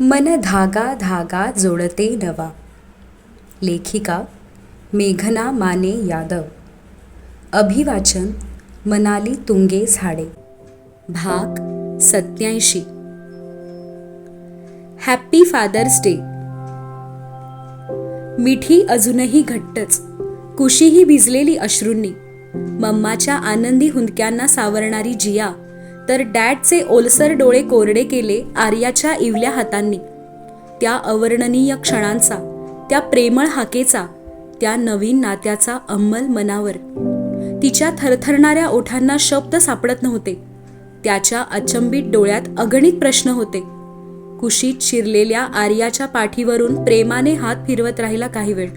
मन धागा धागा जोडते नवा. लेखिका मेघना माने यादव. अभिवाचन मनाली तुंगे झाडे. भाग सत्याऐंशी. Happy father's day. मिठी अजूनही घट्टच. कुशीही भिजलेली अश्रूंनी. मम्माच्या आनंदी हुंदक्यांना सावरणारी जिया. तर डॅडचे ओलसर डोळे कोरडे केले आर्याच्या इवल्या हातांनी. त्या अवर्णनीय क्षणांचा त्या प्रेमळ हाकेचा त्या नवीन नात्याचा अंमल मनावर. तिच्या थरथरणाऱ्या ओठांना शब्द सापडत नव्हते. त्याच्या अचंबित डोळ्यात अगणित प्रश्न होते. कुशीत शिरलेल्या आर्याच्या पाठीवरून प्रेमाने हात फिरवत राहिला काही वेळ.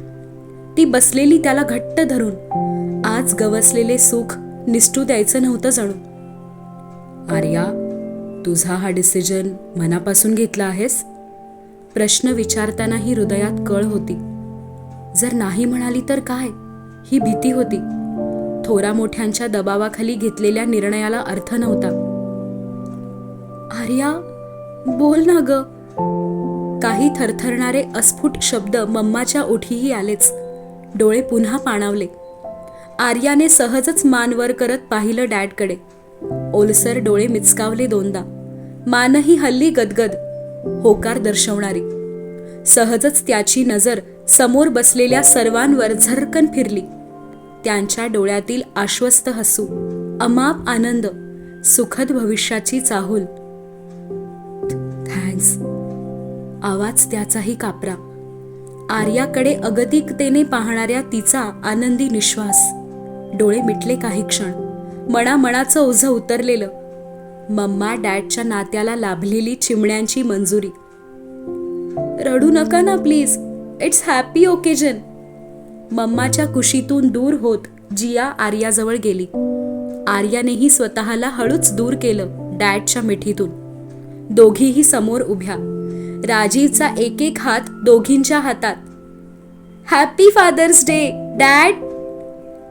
ती बसलेली त्याला घट्ट धरून. आज गवसलेले सुख निष्ठू द्यायचं नव्हतं जणू. आर्या तुझा हा डिसिजन मनापासून घेतला आहेस? प्रश्न विचारतानाही हृदयात कळ होती. जर नाही म्हणाली तर काय? ही भीती होती. थोरा मोठ्यांच्या दबावाखाली घेतलेल्या निर्णयाला अर्थ नव्हता. आर्या बोल ना ग. काही थरथरणारे अस्फुट शब्द मम्माच्या ओठीही आलेच. डोळे पुन्हा पाणावले. आर्याने सहजच मान वर करत पाहिलं डॅडकडे. ओलसर डोळे मिचकावले दोनदा. मानही हल्ली गदगद होकार दर्शवणारी. सहजच त्याची नजर समोर बसलेल्या सर्वांवर झरकन फिरली. त्यांच्या डोळ्यातील आश्वस्त हसू अमाप आनंद सुखद भविष्याची चाहूल. थँक्स. आवाज त्याचाही कापरा. आर्याकडे अगतिकतेने पाहणाऱ्या तिचा आनंदी निश्वास. डोळे मिटले काही क्षण. मनामनाचं ओझं उतरलेलं. मम्मा डॅडच्या नात्याला लाभलेली चिमण्यांची मंजुरी. रडू नका ना प्लीज इट्स हॅपी ओकेजन. मम्माच्या कुशीतून दूर होत जिया आर्याजवळ गेली. आर्यानेही स्वतःला हळूच दूर केलं डॅडच्या मिठीतून. दोघीही समोर उभ्या. राजीवचा एक एक हात दोघींच्या हातात. Happy father's day dad!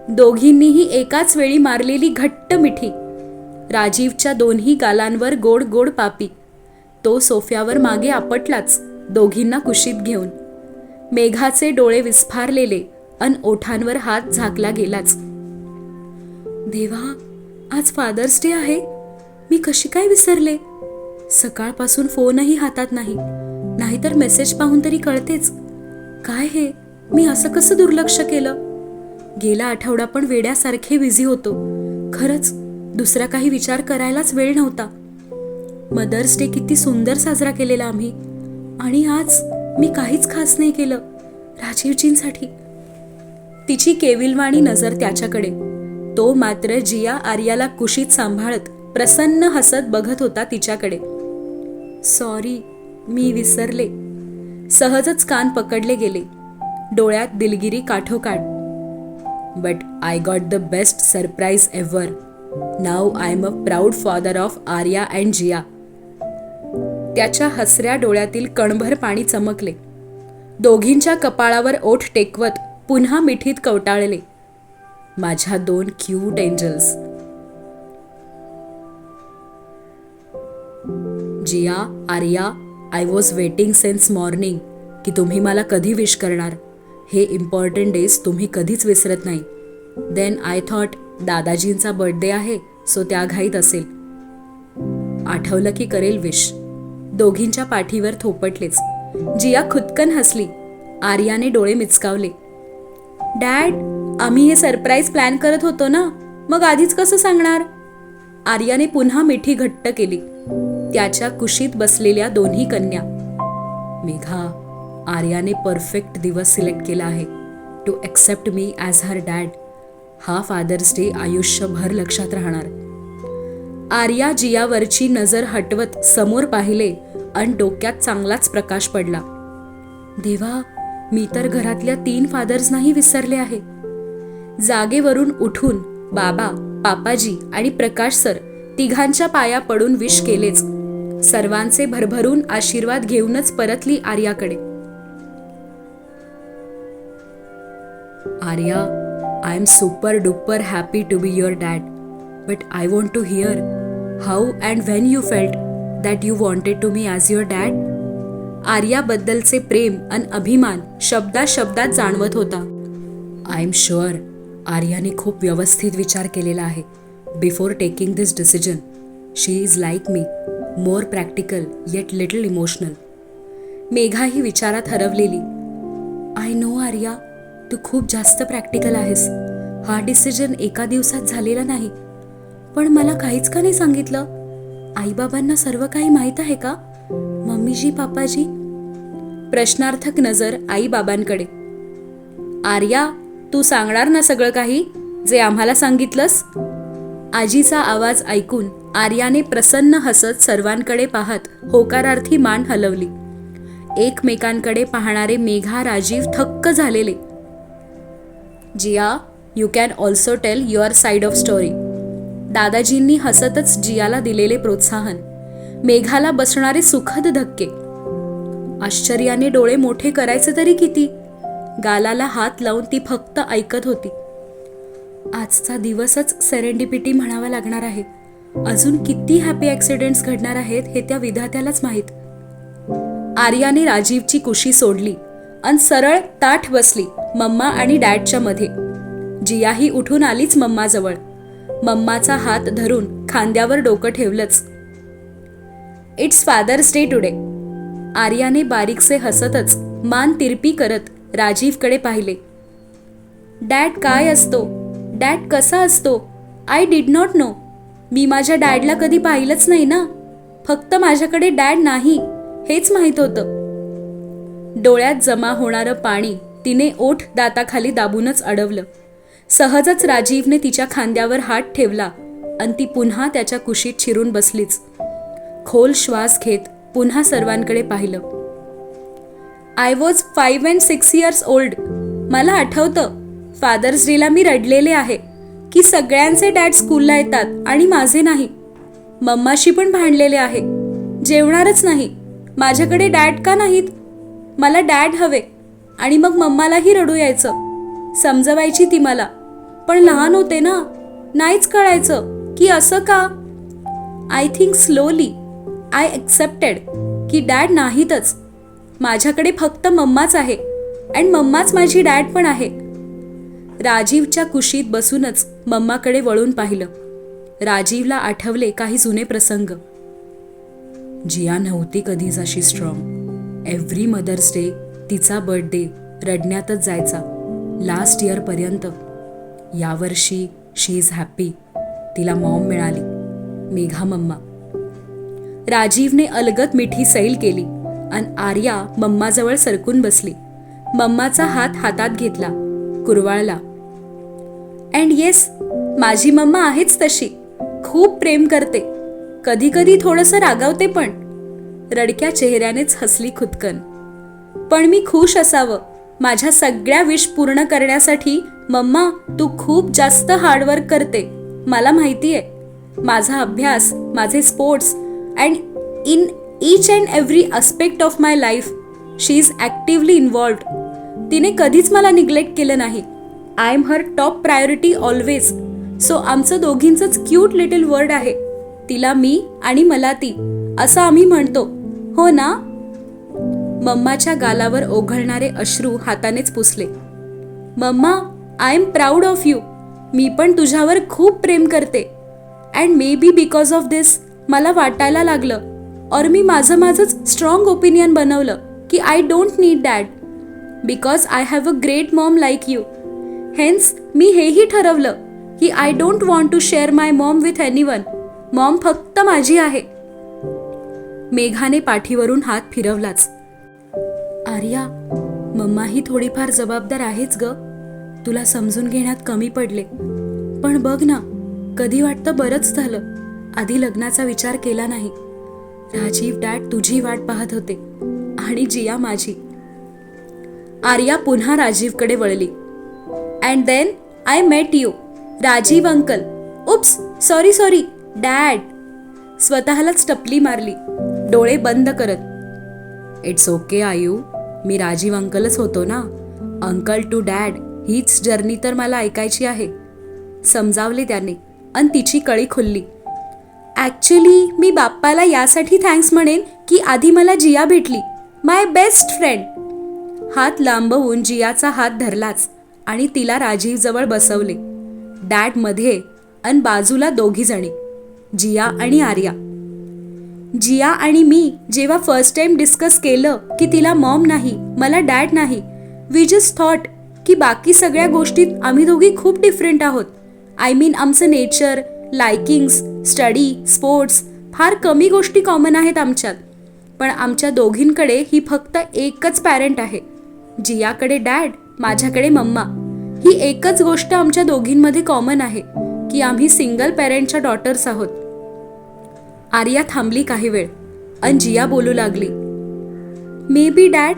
दोघींनीही एकाच वेळी मारलेली घट्ट मिठी. राजीवच्या दोन्ही गालांवर गोड गोड पापी. तो सोफ्यावर मागे आपटलाच दोघींना कुशीत घेऊन. मेघाचे डोळे विस्फारलेले अन ओठांवर हात झाकला गेलाच. देवा आज फादर्स डे आहे. मी कशी काय विसरले? सकाळपासून फोनही हातात नाही. नाहीतर मेसेज पाहून तरी कळतेच. काय हे? मी असं कसं दुर्लक्ष केलं? गेला आठवडा पण वेड्यासारखे बिझी होतो. खरंच दुसरा काही विचार करायलाच वेळ नव्हता. मदर्स डे किती सुंदर साजरा केलेला आम्ही. आणि आज मी काहीच खास नाही केलं राजीवजींसाठी. तिची केविलवाणी नजर त्याच्याकडे. तो मात्र जिया आर्याला कुशीत सांभाळत प्रसन्न हसत बघत होता तिच्याकडे. सॉरी मी विसरले. सहजच कान पकडले गेले. डोळ्यात दिलगिरी काठोकाठ. But I got the best surprise ever. नाव I am a proud father of Arya and Jiya त्याच्या हसऱ्या डोळ्यातील कणभर पाणी चमकले. दोघींच्या कपाळावर ओठ टेकवत पुन्हा मिठीत कवटाळले. माझ्या दोन cute angels Jiya Arya I was waiting since morning की तुम्ही मला कधी विश करणार? हे इम्पॉर्टंट डेज तुम्ही कधीच विसरत नाही. देन आय थॉट दादाजींचा बर्थडे आहे सो त्या घाईत असेल. आठवलं की करेल विश दोघींच्या पाठीवर थोपटलेच. जिया खुदकन हसली. आर्याने डोळे मिचकावले. डॅड आम्ही हे सरप्राईज प्लॅन करत होतो ना? मग आधीच कसं सांगणार? आर्याने पुन्हा मिठी घट्ट केली. त्याच्या कुशीत बसलेल्या दोन्ही कन्या. मेघा आर्याने परफेक्ट दिवस सिलेक्ट केला आहे. To accept me as her dad हा फादर्स डे आयुष्यभर लक्षात राहणार. आर्या जियावरची नजर हटवत समोर पाहिले आणि डोक्यात चांगलाच प्रकाश पडला. देवा मी तर घरातल्या तीन फादर्सनाही विसरले आहे. जागेवरून उठून बाबा पापाजी आणि प्रकाश सर तिघांच्या पाया पडून विश केलेच. सर्वांचे भरभरून आशीर्वाद घेऊनच परतली आर्याकडे. Arya I am super duper happy to be your dad but I want to hear how and when you felt that you wanted to me as your dad आर्याबद्दलचे प्रेम आणि अभिमान शब्दा शब्दात जाणवत होता. आय एम शुअर आर्याने खूप व्यवस्थित विचार केलेला आहे. Before taking this decision she is like me more practical yet little emotional Megha ही विचारात हरवलेली आय नो आर्या तू खूप जास्त प्रॅक्टिकल आहेस. हा डिसिजन एका दिवसात झालेला नाही. पण मला काहीच का नाही सांगितलं? आईबाबांना सर्व काही माहीत आहे का? मम्मीजी पापाजी? प्रश्नार्थक नजर आईबाबांकडे. आर्या तू सांगणार ना सगळं काही जे आम्हाला सांगितलंस? आजीचा आवाज ऐकून आर्याने प्रसन्न हसत सर्वांकडे पाहत होकारार्थी मान हलवली. एकमेकांकडे पाहणारे मेघा राजीव थक्क झालेले. Jiya you can also tell your side of story दादाजींनी हसतच जियाला दिलेले प्रोत्साहन. मेघाला बसणारे सुखद धक्के. आश्चर्याने डोळे मोठे करायचे तरी किती? गालाला हात लावून ती फक्त ऐकत होती. आजचा दिवसच सेरेंडिपिटी म्हणावा लागणार आहे. अजून किती हॅपी ॲक्सिडेंट्स घडणार आहेत हे त्या विधात्यालाच माहीत. आर्याने राजीवची कुशी सोडली. आणि सरळ ताठ बसली मम्मा आणि डॅडच्या मध्ये जियाही उठून आलीच मम्माजवळ. मम्माचा हात धरून खांद्यावर डोकं ठेवलंच. It's father's day today. आर्याने बारीकसे हसतच मान तिरपी करत राजीवकडे पाहिले. डॅड काय असतो? डॅड कसा असतो? I did not know. मी माझ्या डॅडला कधी पाहिलंच नाही ना. फक्त माझ्याकडे डॅड नाही. हेच माहीत होतं. डोळ्यात जमा होणारं पाणी तिने ओठ दाताखाली दाबूनच अडवलं. सहजच राजीवने तिच्या खांद्यावर हात ठेवला आणि ती पुन्हा त्याच्या कुशीत शिरून बसलीच. खोल श्वास घेत पुन्हा सर्वांकडे पाहिलं. I was five and six years old मला आठवतं. फादर्स डेला मी रडलेले आहे. की सगळ्यांचे डॅड स्कूलला येतात आणि माझे नाही. मम्माशी पण भांडलेले आहे. जेवणारच नाही. माझ्याकडे डॅड का नाहीत? मला डॅड हवे आणि मग मम्मालाही रडू यायचं. समजवायची ती मला. पण लहान होते ना नाहीच कळायचं की असं का? I think slowly I accepted की डॅड नाहीतच. माझ्याकडे फक्त मम्माच आहे अँड मम्माच माझी डॅड पण आहे. राजीवच्या कुशीत बसूनच मम्माकडे वळून पाहिलं. राजीवला आठवले काही जुने प्रसंग. जिया नव्हती कधीच अशी स्ट्रॉंग एव्हरी मदर्स डे तिचा बर्थडे रडण्यातच जायचा. लास्ट इयरपर्यंत यावर्षी शी इज हॅप्पी तिला मॉम मिळाली. मेघा मम्मा. राजीवने अलगत मिठी सैल केली आणि आर्या मम्माजवळ सरकून बसली. मम्माचा हात हातात घेतला. कुरवाळला. अँड येस माझी मम्मा आहेच तशी. खूप प्रेम करते. कधी कधी थोडंसं रागावते पण. रडक्या चेहऱ्यानेच हसली खुदकन. पण मी खुश असावं. माझ्या सगळ्या विश पूर्ण करण्यासाठी मम्मा तू खूप जास्त हार्डवर्क करते. मला माहिती आहे माझा अभ्यास माझे sports and in each and every aspect of my life she is actively involved तिने कधीच मला निग्लेक्ट केलं नाही. I am her top priority always so आमचं दोघींचंच क्यूट लिटिल वर्ड आहे. तिला मी आणि मला ती असं आम्ही म्हणतो. हो ना? मम्माच्या गालावर ओघळणारे अश्रू हातानेच पुसले. Mamma I am proud of you मी पण तुझ्यावर खूप प्रेम करते. And maybe because of this मला वाटायला लागलं. और मी माझं माझंच स्ट्रॉंग ओपिनियन बनवलं की I don't need dad because I have a great mom like you hence मी हेही ठरवलं की I don't want to share my mom with anyone mom फक्त माझी आहे. मेघाने पाठीवरून हात फिरवलाच. आर्या मम्मा ही थोडीफार जबाबदार आहेच ग. तुला समजून घेण्यात कमी पडले. पण बघ ना कधी वाटतं बरंच झालं. आधी लग्नाचा विचार केला नाही. राजीव डॅड तुझी वाट पाहत होते. आणि जिया माझी. आर्या पुन्हा राजीवकडे वळली. And then I met you. Rajiv uncle. Oops sorry sorry dad. स्वतःलाच टपली मारली. डोळे बंद करत इट्स ओके आयू. मी राजीव अंकलच होतो ना. अंकल टू डॅड हीच जर्नी तर मला ऐकायची आहे. समजावले त्याने आणि तिची कळी खुलली. ॲक्च्युली मी बाप्पाला यासाठी थँक्स म्हणेन की आधी मला जिया भेटली माय बेस्ट फ्रेंड हात लांबवून जियाचा हात धरलाच आणि तिला राजीवजवळ बसवले. डॅडमध्ये आणि अन बाजूला दोघी जणी जिया आणि आर्या. जिया आणि मी जेव्हा फर्स्ट टाइम डिस्कस केलं की तिला मॉम नाही मला डॅड नाही वी जस्ट थॉट की बाकी सगळ्या गोष्टीत आम्ही दोघी खूप डिफरंट आहोत. आय मीन आमचं नेचर लायकिंग्स स्टडी स्पोर्ट्स फार कमी गोष्टी कॉमन आहेत आमच्यात. पण आमच्या दोघींकडे ही फक्त एकच पॅरेंट आहे. जियाकडे डॅड माझ्याकडे मम्मा. ही एकच गोष्ट आमच्या दोघींमध्ये कॉमन आहे की आम्ही सिंगल पॅरेंटच्या डॉटर्स आहोत. आर्या थांबली काही वेळ. अन जिया बोलू लागली. मे बी डॅड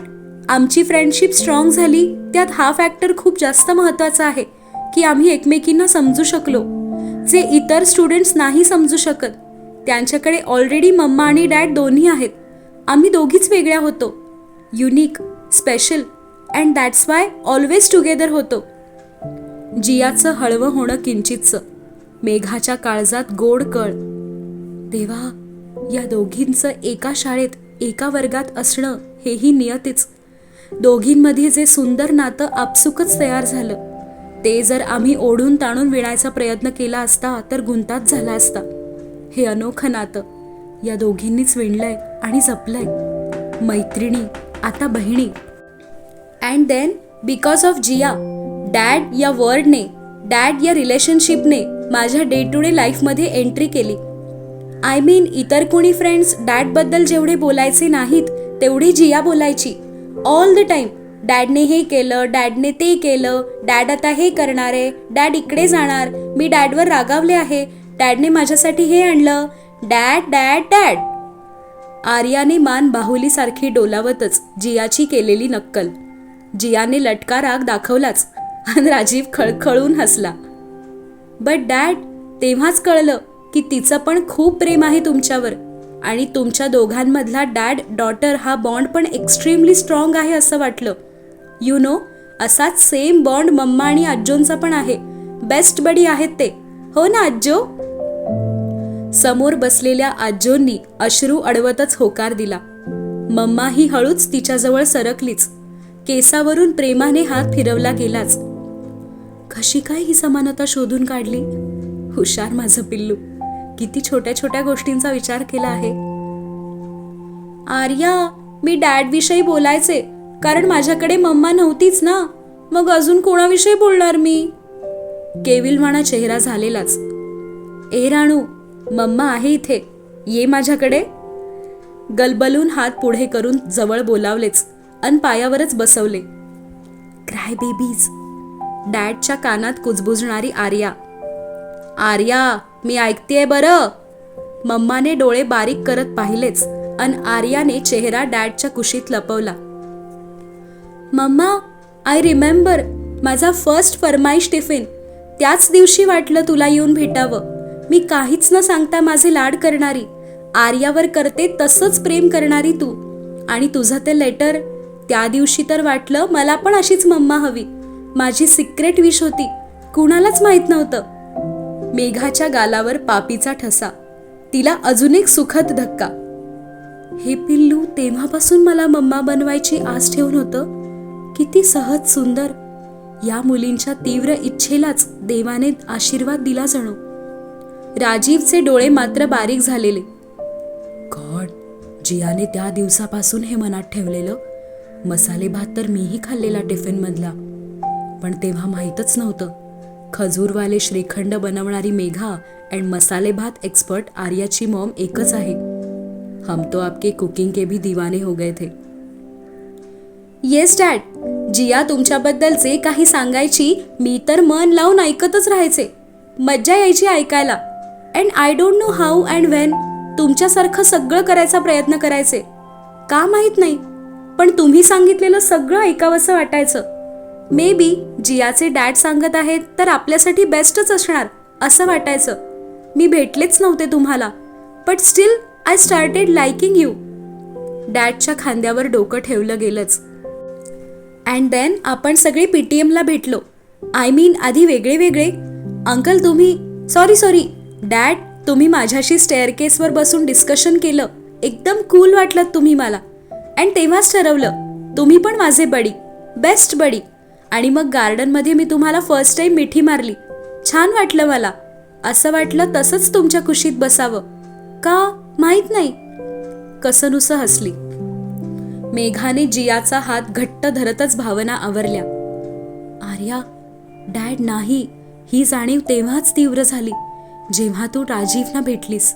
आमची फ्रेंडशिप स्ट्रॉंग झाली. त्यात हा फॅक्टर खूप जास्त महत्त्वाचा आहे की आम्ही एकमेकींना समजू शकलो. जे इतर स्टुडंट्स नाही समजू शकत. त्यांच्याकडे ऑलरेडी मम्मा आणि डॅड दोन्ही आहेत. आम्ही दोघीच वेगळ्या होतो. Unique special and that's why always together होतो. जियाचं हळवं होणं किंचितचं. मेघाच्या काळजात गोड कळ. देवा या दोघींचं एका शाळेत एका वर्गात असणं हेही नियतीच. दोघींमध्ये जे सुंदर नातं आपसुकच तयार झालं. ते जर आम्ही ओढून ताणून विणायचा प्रयत्न केला असता तर गुंतात झाला असता. हे अनोखं नातं या दोघींनीच विणलंय आणि जपलंय. मैत्रिणी आता बहिणी. And then because of Jiya dad या वर्डने डॅड या रिलेशनशिपने माझ्या डे टू डे लाईफमध्ये एंट्री केली. आय मीन इतर कोणी फ्रेंड्स डॅडबद्दल जेवढे बोलायचे नाहीत तेवढी जिया बोलायची. ऑल द टाइम डॅडने हे केलं डॅडने ते केलं डॅड आता हे करणार आहे डॅड इकडे जाणार मी डॅडवर रागावले आहे डॅडने माझ्यासाठी हे आणलं. Dad dad dad. आर्याने मान बाहुलीसारखी डोलावतच जियाची केलेली नक्कल. जियाने लटका राग दाखवलाच आणि राजीव खळखळून हसला. बट डॅड तेव्हाच कळलं की तिचं पण खूप प्रेम आहे तुमच्यावर. आणि तुमच्या दोघांमधला डॅड डॉटर हा बॉन्ड पण एक्स्ट्रीमली स्ट्रॉंग आहे असं वाटलं. यु नो असाच सेम बॉन्ड मम्मा आणि आज्जोंचा पण आहे. बेस्ट बडी आहेत ते. हो ना आज्जो? समोर बसलेल्या आज्जोंनी अश्रू अडवतच होकार दिला. मम्मा ही हळूच तिच्याजवळ सरकलीच. केसावरून प्रेमाने हात फिरवला गेलाच. कशी काय ही समानता शोधून काढली? हुशार माझं पिल्लू. किती छोट्या छोट्या गोष्टींचा विचार केला आहे. आर्या मी डॅड विषयी बोलायचे कारण माझ्याकडे मम्मा नव्हतीच ना. मग अजून कोणाविषयी बोलणार मी? केविलवाणा चेहरा झालेलाच. ए राणू मम्मा आहे इथे. ये माझ्याकडे. गलबलून हात पुढे करून जवळ बोलावलेच अन पायावरच बसवले. क्राय बेबीज डॅडच्या कानात कुजबुजणारी आर्या. आर्या मी ऐकतेय बरं. मम्माने डोळे बारीक करत पाहिलेच अन आर्याने चेहरा डॅडच्या कुशीत लपवला. मम्मा आय रिमेंबर माझा फर्स्ट फरमाईश टिफिन. त्याच दिवशी वाटलं तुला येऊन भेटावं. मी काहीच न सांगता माझे लाड करणारी. आर्यावर करते तसंच प्रेम करणारी तू. आणि तुझं ते लेटर त्या दिवशी तर वाटलं मला पण अशीच मम्मा हवी. माझी सिक्रेट विश होती. कुणालाच माहीत नव्हतं. मेघाच्या गालावर पापीचा ठसा. तिला अजून एक सुखद धक्का. हे पिल्लू तेव्हापासून मला मम्मा बनवायची आस ठेवून होतं? किती सहज सुंदर. या मुलींच्या तीव्र इच्छेलाच देवाने आशीर्वाद दिला जणू. राजीवचे डोळे मात्र बारीक झालेले. गॉड जियाने त्या दिवसापासून हे मनात ठेवलेलं. मसाले भात तर मीही खाल्लेला टिफिन मधला पण तेव्हा माहीतच नव्हतं. खजूरवाले श्रीखंड बनवणारी मेघा अँड मसाले भात एक्सपर्ट आर्याची मॉम एकच आहे. हम तो आपके कुकिंग के भी दीवाने हो गए थे. येस डॅड जिया तुमच्याबद्दल जे काही सांगायची मी तर मन लावून ऐकतच राहायचे. मज्जा यायची ऐकायला. And I don't know how and when तुमच्यासारखं सगळं करायचा प्रयत्न करायचे. का माहीत नाही पण तुम्ही सांगितलेलं सगळं ऐकावंसं वाटायचं. मे बी जियाचे डॅड सांगत आहेत तर आपल्यासाठी बेस्टच असणार असं वाटायचं. मी भेटलेच नव्हते तुम्हाला but still I started liking you डॅडच्या खांद्यावर डोकं ठेवलं गेलंच. अँड देन आपण सगळे पीटीएमला भेटलो. आय मीन आधी वेगळे वेगळे. अंकल तुम्ही सॉरी सॉरी डॅड तुम्ही माझ्याशी स्टेअरकेसवर बसून डिस्कशन केलं. एकदम कूल वाटलं तुम्ही मला. अँड तेव्हाच ठरवलं तुम्ही पण माझे बडी बेस्ट बडी आणि मग गार्डनमध्ये मी तुम्हाला फर्स्ट टाईम मिठी मारली. छान वाटलं मला. असं वाटलं तसंच तुमच्या कुशीत बसावं. का? माहीत नाही. कसनुसं हसली. मेघाने जियाचा हात घट्ट धरतच भावना आवरल्या. आर्या डॅड नाही. ही जाणीव तेव्हाच तीव्र झाली जेव्हा तू राजीवना भेटलीस.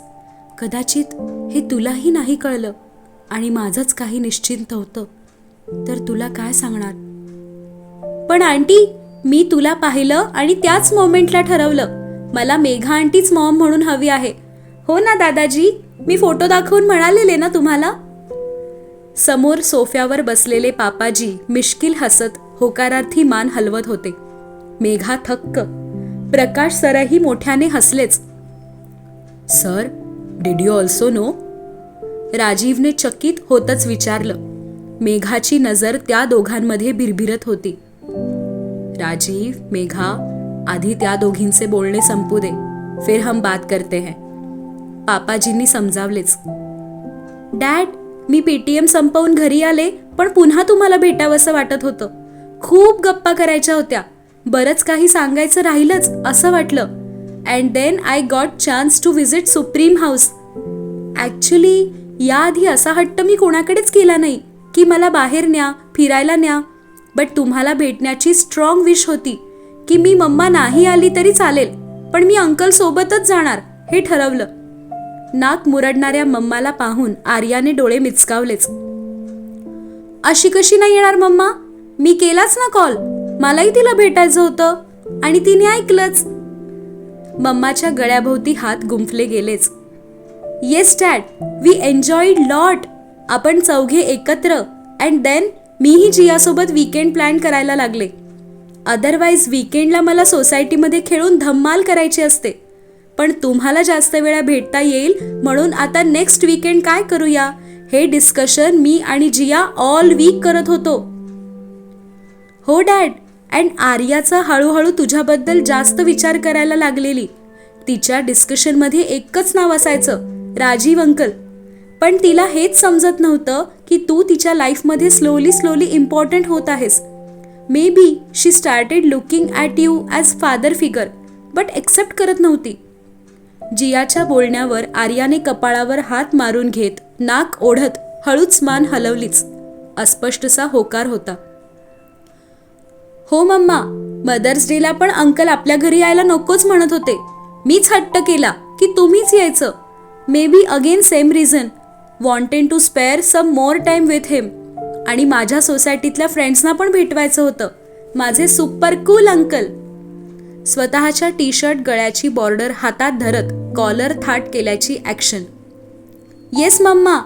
कदाचित हे तुलाही नाही कळलं आणि माझंच काही निश्चिंत होतं. तर तुला काय सांगणार? पण आंटी मी तुला पाहिलं आणि त्याच मोमेंटला ठरवलं. मला मेघा आंटीच मॉम म्हणून हवी आहे. हो ना दादाजी? मी फोटो दाखवून म्हणालेले ना तुम्हाला? समोर सोफ्यावर बसलेले पापाजी मिश्किल हसत होकारार्थी मान हलवत होते. मेघा थक्क. प्रकाश सरही मोठ्याने हसलेच. Sir did you also know राजीवने चकित होतच विचारलं. मेघाची नजर त्या दोघांमध्ये भिरभिरत होती. राजीव मेघा आधी त्या दोघींचे बोलणे संपू दे. फिर हम बात करते हैं. पापाजींनी समजावलेच. डॅड मी पेटीएम संपवून घरी आले पण पुन्हा तुम्हाला भेटावंसं वाटत होतं. खूप गप्पा करायच्या होत्या. बरंच काही सांगायचं राहिलंच असं वाटलं. And then I got chance to visit supreme house actually याआधी असा हट्ट मी कोणाकडेच केला नाही की मला बाहेर न्या फिरायला न्या बट तुम्हाला भेटण्याची स्ट्रॉंग विश होती की मी मम्मा नाही आली तरी चालेल पण मी अंकल सोबतच जाणार हे ठरवलं. नाक मुरडणाऱ्या मम्माला पाहून आर्याने डोळे मिचकावलेच. अशी कशी नाही येणार मम्मा? मी केलाच ना कॉल मलाही तिला भेटायचं होतं आणि तिने ऐकलंच. मम्माच्या गळ्याभोवती हात गुंफले गेलेच. Yes dad we enjoyed lot आपण चौघे एकत्र. अँड देन मीही जियासोबत वीकेंड प्लॅन करायला लागले. अदरवाईज वीकेंडला मला सोसायटीमध्ये खेळून धम्माल करायची असते. पण तुम्हाला जास्त वेळा भेटता येईल म्हणून आता नेक्स्ट वीकेंड काय करूया? हे डिस्कशन मी आणि जिया ऑल वीक करत होतो. हो डॅड अँड आर्याचा हळूहळू तुझ्याबद्दल जास्त विचार करायला लागलेली. तिच्या डिस्कशनमध्ये एकच नाव असायचं राजीव अंकल. पण तिला हेच समजत नव्हतं की तू तिच्या लाईफमध्ये स्लोली स्लोली इम्पॉर्टंट होत आहेस. Maybe she started looking at you as father figure but accept करत नव्हती. जियाच्या बोलण्यावर आर्याने कपाळावर हात मारून घेत नाक ओढत हळूच मान हलवलीच. अस्पष्टसा होकार होता. हो मम्मा मदर्स डेला पण अंकल आपल्या घरी यायला नकोच म्हणत होते. मीच हट्ट केला की तुम्हीच यायचं. Maybe again same reason wanted to spare some more time with him आणि माझ्या सोसायटीतल्या फ्रेंड्सना पण भेटवायचं होतं. माझे सुपर कूल अंकल स्वतःच्या टी शर्ट गळ्याची बॉर्डर हातात धरत कॉलर थाट केल्याची ॲक्शन येस मम्मा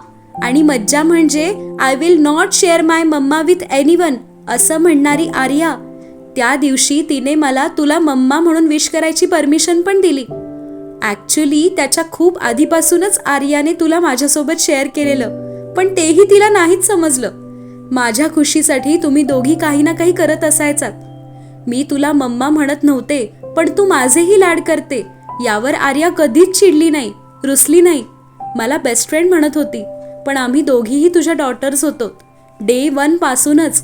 आणि मज्जा म्हणजे I will not share my mamma with anyone असं म्हणणारी आर्या. त्या दिवशी तिने मला तुला मम्मा म्हणून विश करायची परमिशन पण दिली. ॲक्च्युली त्याच्या खूप आधीपासूनच आर्याने तुला माझ्यासोबत शेअर केलेलं. पण तेही तिला नाहीच समजलं. माझ्या खुशीसाठी तुम्ही दोघी काही ना काही करत असायचात. मी तुला मम्मा म्हणत नव्हते पण तू माझेही लाड करते. यावर आर्या कधीच चिडली नाही रुसली नाही. मला बेस्ट फ्रेंड म्हणत होती पण आम्ही दोघीही तुझ्या डॉटर्स होतो. डे वन पासूनच.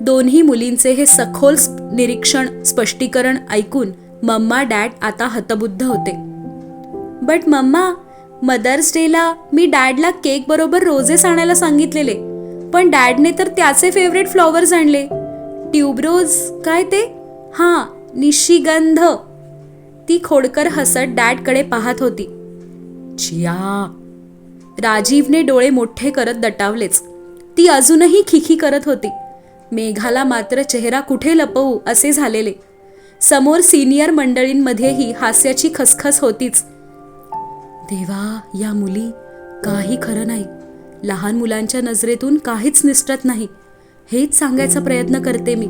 दोन्ही मुलींचे हे सखोल स्प- निरीक्षण स्पष्टीकरण ऐकून मम्मा डॅड आता हतबुद्ध होते. बट मम्मा मदर्स डेला मी डॅडला केक बरोबर रोजेस आणायला सांगितलेले. पण डॅडने तर त्याचे फेवरेट फ्लॉवर्स आणले. ट्यूबरोज काय ते? हां निशिगंध. ती खोडकर हसत डॅडकडे पाहत होती. चिया. राजीवने डोळे मोठे करत दटावलेच. ती अजूनही खिखी करत होती. मेघाला मात्र चेहरा कुठे लपवू असे झालेले. समोर सिनियर मंडळींमध्येही हास्याची खसखस होतीच. देवा या मुली काही खरं नाही. लहान मुलांच्या नजरेतून काहीच निसटत नाही. हेच सांगायचा प्रयत्न करते मी.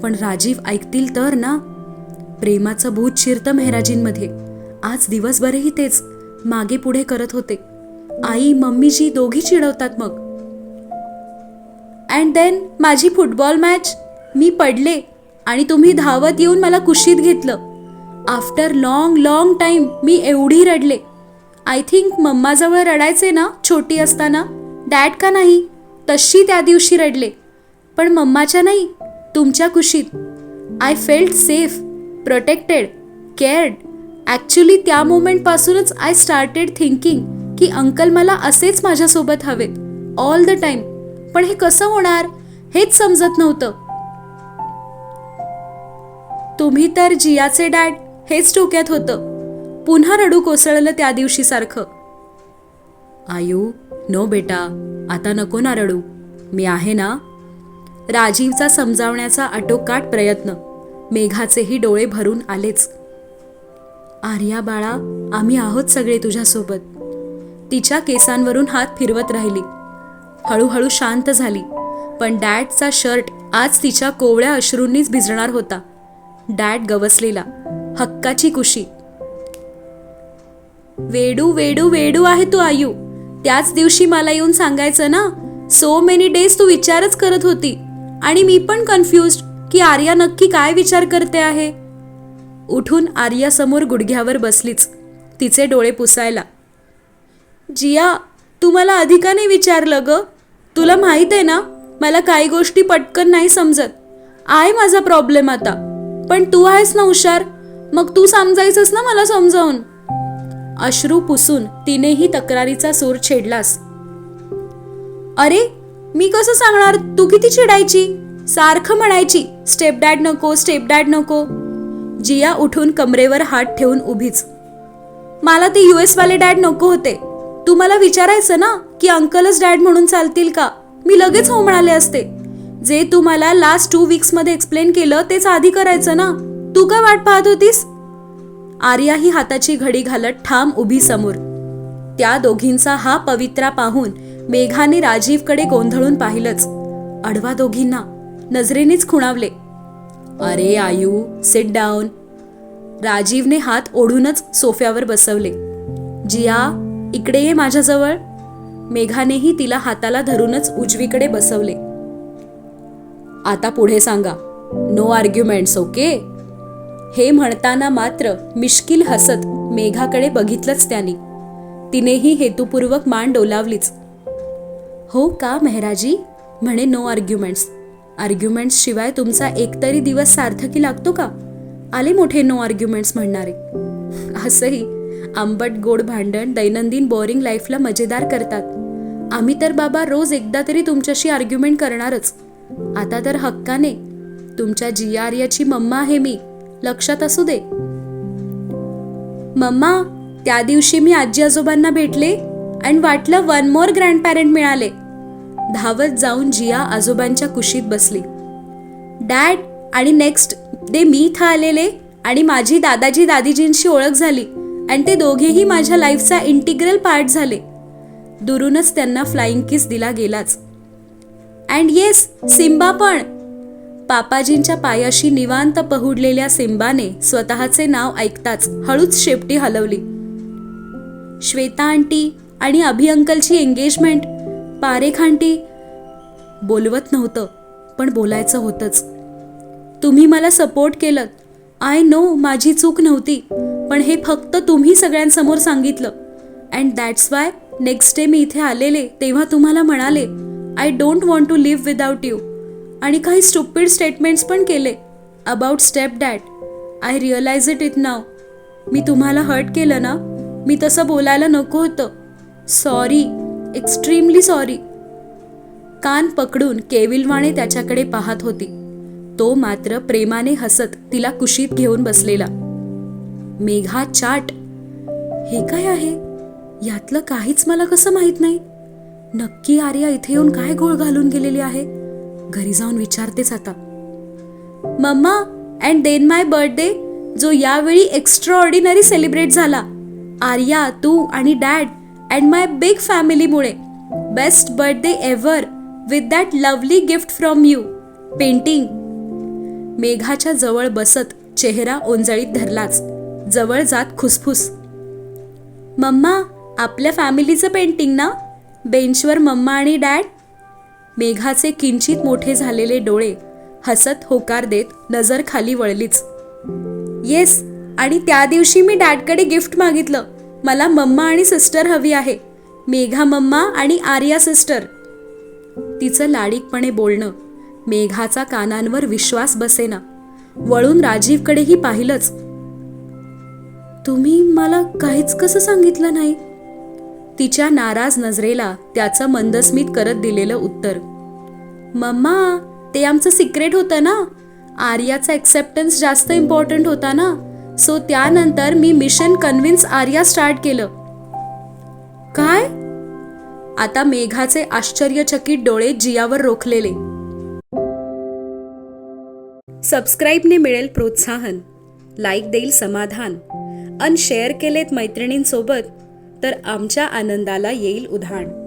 पण राजीव ऐकतील तर ना? प्रेमाचं भूत शिरतं मेहराजींमध्ये. आज दिवसभरही तेच. मागे पुढे करत होते. आई मम्मीजी दोघी चिडवतात मग. अँड देन माझी फुटबॉल मॅच मी पडले. आणि तुम्ही धावत येऊन मला कुशीत घेतलं. आफ्टर लॉंग लॉंग टाईम मी एवढी रडले. आय थिंक मम्माजवळ रडायचे ना छोटी असताना. डॅड का नाही? तशी त्या दिवशी रडले. पण मम्माच्या नाही तुमच्या कुशीत. I felt safe protected cared actually त्या मोमेंटपासूनच आय स्टार्टेड थिंकिंग की अंकल मला असेच माझ्यासोबत हवेत ऑल द टाईम पण हे कसं होणार? हेच समजत नव्हतं. तुम्ही तर जियाचे डॅड हेच डोक्यात होतं. पुन्हा रडू कोसळलं त्या दिवशी सारखं. आयू नो बेटा आता नको ना रडू. मी आहे ना? राजीवचा समजावण्याचा आटोकाट प्रयत्न. मेघाचेही डोळे भरून आलेच. आर्या बाळा आम्ही आहोत सगळे तुझ्यासोबत. तिच्या केसांवरून हात फिरवत राहिली. हळूहळू शांत झाली. पण डॅडचा शर्ट आज तिच्या कोवळ्या अश्रूंनीच भिजणार होता. डॅड गवसलेला हक्काची कुशी. वेडू वेडू वेडू आहे तू आयू. त्याच दिवशी मला येऊन सांगायचं ना सो मेनी डेज तू विचारच करत होती. आणि मी पण कन्फ्युज की आर्या नक्की काय विचार करते आहे. उठून आर्या समोर गुडघ्यावर बसलीच. तिचे डोळे पुसायला. जिया तू मला अधिकाने विचारलं ग. तुला माहीत आहे ना मला काही गोष्टी पटकन नाही समजत. आहे माझा प्रॉब्लेम आता. पण तू आहेस ना हुशार. मग तू समजायचंस ना मला समजावून? अश्रू पुसून तिनेही तक्रारीचा सूर छेडलास. अरे मी कसं सांगणार? तू किती चिडायची? सारखं म्हणायची स्टेप डॅड नको स्टेप डॅड नको. जिया उठून कमरेवर हात ठेवून उभीच. मला ते युएस वाले डॅड नको होते. तू मला विचारायचं ना की अंकलच डॅड म्हणून चालतील का? मी लगेच हो म्हणाले असते. जे तू मला लास्ट टू वीक्समध्ये एक्सप्लेन केलं तेच आधी करायचं ना? तू काय वाट पाहत होतीस? आर्या ही हाताची घडी घालत ठाम उभी समोर. त्या दोघींचा हा पवित्रा पाहून मेघाने राजीवकडे गोंधळून पाहिलंच. अडवा दोघींना नजरेनेच खुणावले. अरे आयू सिट डाऊन राजीवने हात ओढूनच सोफ्यावर बसवले. जिया इकडे ये माझ्याजवळ. मेघानेही तिला हाताला धरूनच उजवीकडे बसवले. आता पुढे सांगा. नो आर्ग्युमेंट्स ओके हे म्हणताना मात्र मिश्किल हसत मेघाकडे बघितलंच त्याने. तिनेही हेतुपूर्वक मान डोलावलीच. हो का मेहराजी? म्हणे नो आर्ग्युमेंट्स आर्ग्युमेंट्स शिवाय तुमचा एकतरी दिवस सार्थकी लागतो का? आले मोठे नो आर्ग्युमेंट्स म्हणणारे. असंही आंबट गोड भांडण दैनंदिन बोरिंग लाईफला मजेदार करतात. आम्ही तर बाबा रोज एकदा तरी तुमच्याशी आर्ग्युमेंट करणारच. आता तर हक्काने. तुमच्या जी जियार्याची मम्मा आहे मी. लक्षात असू दे. मम्मा त्या दिवशी मी आजी आजोबांना भेटले आणि वाटलं वन मोर ग्रँड पॅरेंट मिळाले. धावत जाऊन जिया आजोबांच्या कुशीत बसली. डॅड आणि नेक्स्ट डे मी इथं आलेले आणि माझी दादाजी दादीजींशी ओळख झाली आणि ते दोघेही माझ्या लाईफचा इंटिग्रल पार्ट झाले. दुरूनच त्यांना फ्लाइंग किस दिला गेलाच. अँड येस सिम्बा पण. पापाजींच्या पायाशी निवांत पहुडलेल्या सिम्बाने स्वतःचे नाव ऐकताच हळूच शेपटी हलवली. श्वेता आंटी आणि अभि अंकलची एंगेजमेंट पारेख आंटी बोलवत नव्हतं पण बोलायचं होतंच. तुम्ही मला सपोर्ट केलं. आय नो माझी चूक नव्हती पण हे फक्त तुम्ही सगळ्यांसमोर सांगितलं. And that's why next day मी इथे आलेले तेव्हा तुम्हाला म्हणाले I don't want to live without you. आणि काही स्टुपिड स्टेटमेंट्स पण केले. About step dad I realise it it now. मी तुम्हाला हर्ट केलं ना? मी तसं बोलायला नको होतं. सॉरी. Extremely sorry. कान पकडून केविलवाणे त्याच्याकडे पाहत होती. तो मात्र प्रेमाने हसत तिला कुशीत घेऊन बसलेला. मेघा चाट. हे काय आहे? यातलं काहीच मला कसं माहीत नाही? नक्की आर्या इथे येऊन काय घोळ घालून गेलेली आहे? घरी जाऊन विचारतेच आता. Mamma and then my birthday जो यावेळी एक्स्ट्रा ऑर्डिनरी सेलिब्रेट झाला. आर्या तू आणि dad and my big फॅमिलीमुळे best birthday ever with that lovely gift from you painting मेघाच्या जवळ बसत चेहरा ओंजळीत धरलाच. जवळ जात खुसफुस. मम्मा आपल्या फॅमिलीचं पेंटिंग ना? बेंचवर मम्मा आणि डॅड? मेघाचे किंचित मोठे झालेले डोळे हसत होकार देत नजर खाली वळलीच. येस आणि त्या दिवशी मी डॅडकडे गिफ्ट मागितलं. मला मम्मा आणि सिस्टर हवी आहे. मेघा मम्मा आणि आर्या सिस्टर. तिचं लाडीकपणे बोलणं मेघाचा कानांवर विश्वास बसेना. वळून राजीवकडेही पाहिलंच. तुम्ही मला काहीच कसं सांगितलं नाही? तिच्या नाराज नजरेला त्याचं मंदस्मित करत दिलेलं उत्तर. मम्मा ते आमचं सिक्रेट होतं ना? आर्याचा एक्सेप्टन्स जास्त इम्पॉर्टंट होता ना? सो त्यानंतर मी मिशन कन्व्हिन्स आर्या स्टार्ट केलं. काय? आता मेघाचे आश्चर्यचकित डोळे जियावर रोखलेले. सबस्क्राईबने मिळेल प्रोत्साहन. लाईक देईल समाधान. अन शेअर केलेत मैत्रिणींसोबत तर आमच्या आनंदाला येईल उधाण.